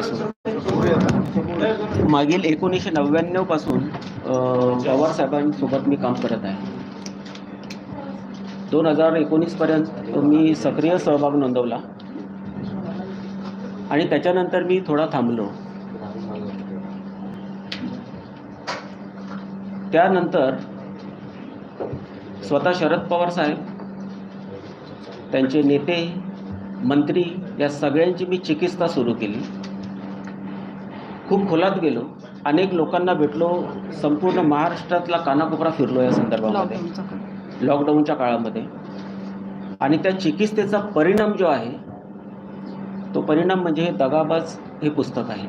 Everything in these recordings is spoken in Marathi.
पासून. मागील एकोणीसशे नव्याण्णवपासून पवार साहेबांसोबत मी काम करत आहे. दोन हजार एकोणीसपर्यंत मी सक्रिय सहभाग नोंदवला. आणि त्याच्यानंतर मी थोडा थांबलो. त्यानंतर स्वतः शरद पवार साहेब त्यांचे नेते मंत्री या सगळ्यांची मी चिकित्सा सुरू केली. खूप खोलात गेलो. अनेक लोकांना भेटलो. संपूर्ण महाराष्ट्रातला कानाकोपरा फिरलो या संदर्भामध्ये. लॉकडाऊनच्या काळामध्ये. आणि त्या चिकित्सेचा परिणाम जो आहे तो परिणाम म्हणजे हे दगाबाज हे पुस्तक आहे.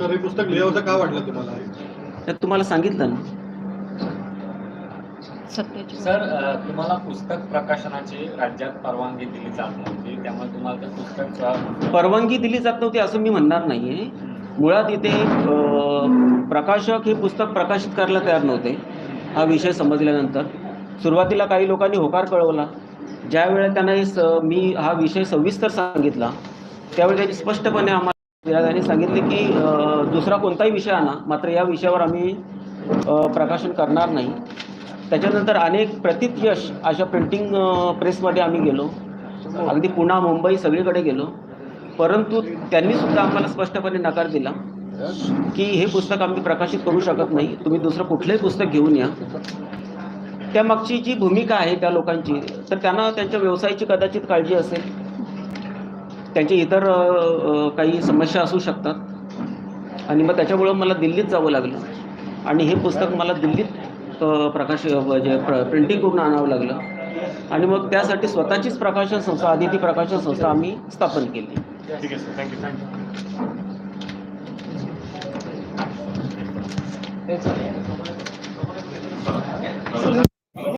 तर हे पुस्तक का वाटलं तुम्हाला? तुम्हाला सांगितलं ना. सत्याची सर तुम्हाला पुस्तक प्रकाशनाची राज्यात परवानगी दिली जात नव्हती त्यामुळे तुम्हाला पुस्तक परवानगी दिली जात नव्हती असं मी म्हणणार नाही आहे मुळात इथे प्रकाशक हे पुस्तक प्रकाशित करायला तयार नव्हते हा विषय समजल्यानंतर सुरुवातीला काही लोकांनी होकार कळवला. ज्या वेळेला त्यांना हे स मी हा विषय सविस्तर सांगितला त्यावेळी त्यांनी स्पष्टपणे आम्हाला त्यांनी सांगितले की दुसरा कोणताही विषय आणा मात्र या विषयावर आम्ही प्रकाशन करणार नाही. त्याच्यानंतर अनेक प्रतित यश अशा प्रिंटिंग प्रेसमध्ये आम्ही गेलो. अगदी पुणा मुंबई सगळीकडे गेलो. परंतु त्यांनी सुद्धा आम्हाला स्पष्टपणे नकार दिला की हे पुस्तक आम्ही प्रकाशित करू शकत नाही. तुम्ही दुसरं कुठलंही पुस्तक घेऊन या. त्यामागची जी भूमिका आहे त्या लोकांची तर त्यांना त्यांच्या व्यवसायाची कदाचित काळजी असेल. त्यांचे इतर काही समस्या असू शकतात. आणि मग त्याच्यामुळं मला दिल्लीत जावं लागलं. आणि हे पुस्तक मला दिल्लीत प्रकाश म्हणजे प्र प्रिंटिंग करून आणावं लागलं. आणि मग त्यासाठी स्वतःचीच प्रकाशन संस्था आदिती प्रकाशन संस्था आम्ही स्थापन केली. ठीक आहे सर थँक्यू थँक्यू